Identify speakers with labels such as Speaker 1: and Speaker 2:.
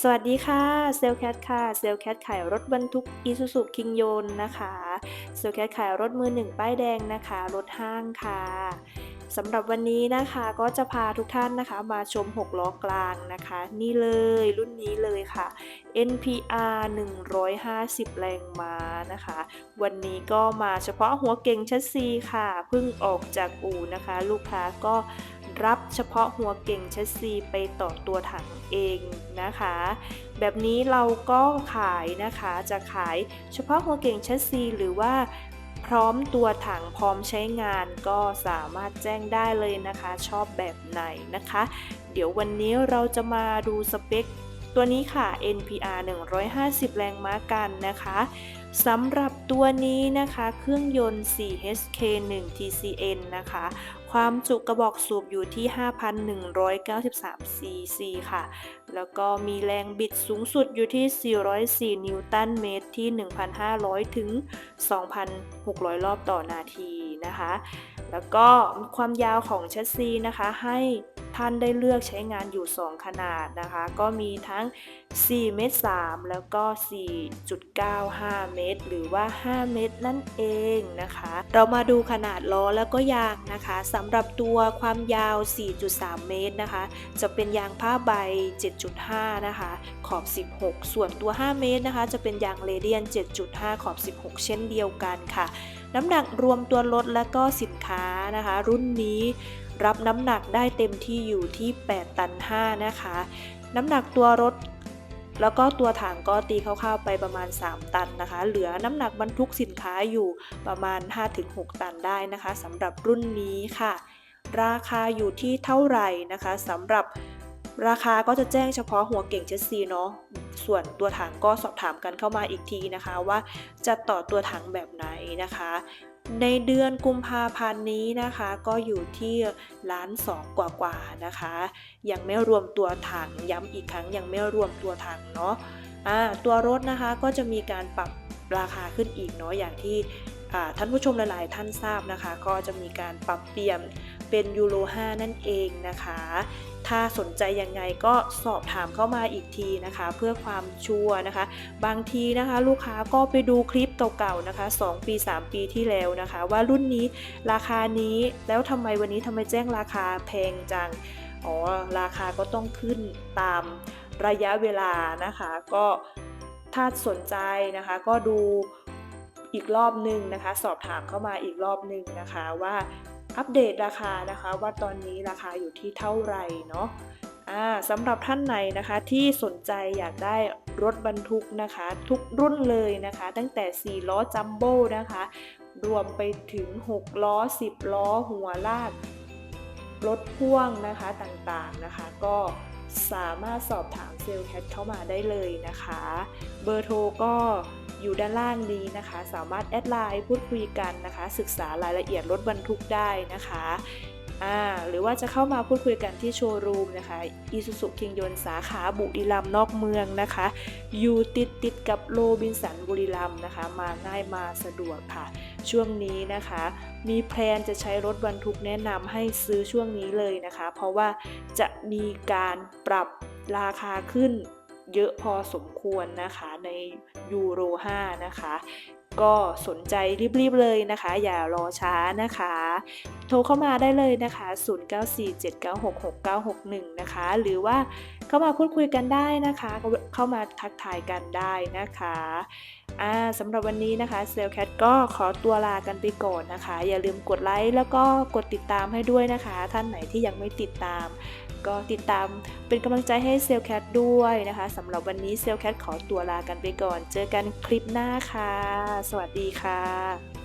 Speaker 1: สวัสดีค่ะเซลแคทค่ะเซลแคทขายรถบรรทุกอีซูซูคิงโยนนะคะเซลแคทขายรถมือหนึ่งป้ายแดงนะคะ รถห้างค่ะสำหรับวันนี้นะคะก็จะพาทุกท่านนะคะมาชม 6 ล้อกลางนะคะ นี่เลยรุ่นนี้เลยค่ะ NPR 150 แรงม้านะคะ วันนี้ก็มาเฉพาะหัวเก่งชัดซีค่ะเพิ่งออกจากอู่นะคะ ลูกค้าก็ รับเฉพาะหัวเก่งชัดซีไปต่อตัวถังเองนะคะ แบบนี้เราก็ขายนะคะจะขายเฉพาะหัวเก่งชัดซีหรือว่าพร้อมตัวถังพร้อมใช้งานก็สามารถแจ้งได้เลยนะคะ ชอบแบบไหนนะคะ เดี๋ยววันนี้เราจะมาดูสเปค ตัวนี้ค่ะ NPR 150 แรงม้ากันนะคะสำหรับตัวนี้นะคะ เครื่องยนต์ 4HK 1 TCN นะคะ ความจุกระบอกสูบอยู่ที่ 5,193 cc ค่ะ แล้วก็มีแรงบิดสูงสุดอยู่ที่ 404 นิวตันเมตรที่ 1,500 ถึง 2,600 รอบต่อนาทีนะคะ แล้วก็ความยาวของแชสซีนะคะให้ ท่านได้เลือกใช้งานอยู่ 2 ขนาดนะคะ ก็มีทั้ง 4 เมตร 3 แล้วก็ 4.95 เมตร หรือว่า 5 เมตรนั่นเองนะคะ เรามาดูขนาดล้อแล้วก็ยางนะคะสำหรับตัวความยาว 4.3 เมตรนะคะ จะเป็นยางผ้าใบ 7.5 นะคะ ขอบ 16 ส่วนตัว 5 เมตรนะคะ จะเป็นยางเรเดียน 7.5 ขอบ 16 เช่นเดียวกันค่ะ น้ำหนักรวมตัวรถและก็สินค้านะคะ รุ่นนี้ รับน้ำหนักได้เต็มที่อยู่ที่ 8 ตัน 5 นะคะ น้ำหนักตัวรถ แล้วก็ตัวถังก็ตีคร่าวๆไปประมาณ 3 ตันนะคะ เหลือน้ำหนักบรรทุกสินค้าอยู่ประมาณ 5-6 ตันได้นะคะสำหรับรุ่นนี้ค่ะ ราคาอยู่ที่เท่าไหร่นะคะสำหรับราคาก็จะแจ้งเฉพาะหัวเก่งเชสซีเนาะ ส่วนตัวถังก็สอบถามกันเข้ามาอีกทีนะคะ ว่าจะต่อตัวถังแบบไหนนะคะ ในเดือนกุมภาพันธ์นี้นะคะ ก็อยู่ที่ล้านสองกว่าๆนะคะ ยังไม่รวมตัวถังย้ำอีกครั้งยังไม่รวมตัวถังเนาะอ่าตัวรถนะคะก็จะมีการปรับราคาขึ้นอีกเนาะอย่างที่ท่านผู้ชมหลาย ๆ ท่านทราบนะคะ ก็จะมีการปรับเปลี่ยนเป็นยูโร 5 นั่นเองนะคะ ถ้าสนใจยังไงก็สอบถามเข้ามาอีกทีนะคะ เพื่อความชัวร์นะคะ บางทีนะคะลูกค้าก็ไปดูคลิปเก่าๆนะคะ 2 ปี 3 ปีที่แล้วนะคะ ว่ารุ่นนี้ราคานี้แล้วทำไมวันนี้ทำไมแจ้งราคาแพงจังอ๋อราคาก็ต้องขึ้นตามระยะเวลานะคะ ก็ถ้าสนใจนะคะก็ดูอีกรอบหนึ่งนะคะ สอบถามเข้ามาอีกรอบหนึ่งนะคะว่า อัปเดตราคานะคะว่าตอนนี้ราคาอยู่ที่เท่าไหร่เนาะสำหรับท่านไหนนะคะที่สนใจอยากได้รถบรรทุกนะคะ ทุกรุ่นเลยนะคะ ตั้งแต่ 4 ล้อจัมโบ้นะคะ รวมไปถึง 6 ล้อ 10 ล้อ หัวลากรถพ่วงนะคะต่างๆนะคะ ก็สามารถสอบถามเซลล์แคทเข้ามาได้เลยนะคะ เบอร์โทรก็ อยู่ด้านล่างนี้นะคะ สามารถแอดไลน์พูดคุยกันนะคะ ศึกษารายละเอียดรถบรรทุกได้นะคะหรือว่าจะเข้ามาพูดคุยกันที่โชว์รูมนะคะอีซูซุคิงยนสาขาบุรีรัมย์นอกเมืองนะคะ อยู่ติดติดกับโรบินสันบุรีรัมย์นะคะ มาง่ายมาสะดวกค่ะ ช่วงนี้นะคะ มีแพลนจะใช้รถบรรทุกแนะนำให้ซื้อช่วงนี้เลยนะคะ เพราะว่าจะมีการปรับราคาขึ้น เยอะพอสมควรนะคะในยูโร5นะคะ ก็สนใจรีบๆเลยนะคะ อย่ารอช้านะคะ โทรเข้ามาได้เลยนะคะ 0947966961 นะคะ หรือว่าเข้ามาพูดคุยกันได้นะคะ เข้ามาทักทายกันได้นะคะอ่าสำหรับวันนี้นะคะเซลแคทก็ขอตัวลากันไปก่อนนะคะ อย่าลืมกดไลค์แล้วก็กดติดตามให้ด้วยนะคะ ท่านไหนที่ยังไม่ติดตาม ก็ติดตามเป็นกำลังใจให้เซลแคทด้วยนะคะสำหรับวันนี้เซลแคทขอตัวลากันไปก่อน เจอกันคลิปหน้าค่ะ สวัสดีค่ะ